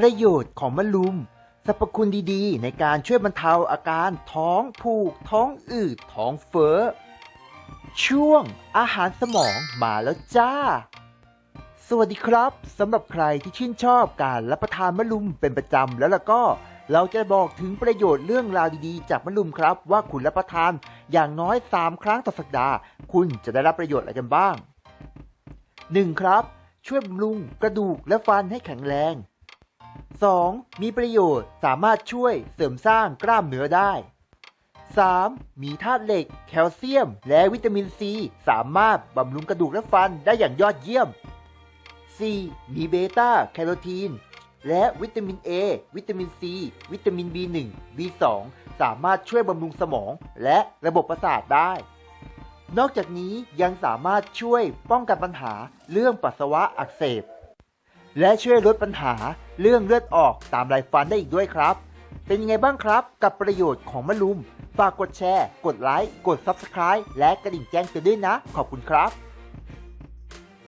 ประโยชน์ของมะลุมสรรพคุณดีๆ ในการช่วยบรรเทาอาการท้องผูก ท้องอืด ท้องเฟ้อ ช่วงอาหารสมองมาแล้วจ้า สวัสดีครับสำหรับใครที่ชื่นชอบการรับประทานมะลุมเป็นประจำแล้วล่ะก็เราจะบอกถึงประโยชน์เรื่องราวดีๆ จากมะลุมครับ ว่าคุณรับประทานอย่างน้อย 3 ครั้งต่อสัปดาห์ คุณจะได้รับประโยชน์อะไรกันบ้าง 1. ครับ ช่วยบำรุงกระดูกและฟันให้แข็งแรง 2. มีประโยชน์สามารถช่วยเสริมสร้างกล้ามเนื้อได้ 3. มีธาตุเหล็ก แคลเซียม และวิตามินซี สามารถบำรุงกระดูกและฟันได้อย่างยอดเยี่ยม 4. มีเบต้าแคโรทีน และวิตามิน A วิตามิน C วิตามิน B1 B2 สามารถช่วยบำรุงสมองและระบบประสาทได้ นอกจากนี้ยังสามารถช่วยป้องกันปัญหาเรื่องปัสสาวะอักเสบ และช่วยลดปัญหาเรื่องเลือดออกตามไรฟันได้อีกด้วยครับ เป็นยังไงบ้างครับกับประโยชน์ของมะลุม ฝากกดแชร์ กดไลค์ กด Subscribe และกระดิ่งแจ้งเตือนด้วยนะ ขอบคุณครับ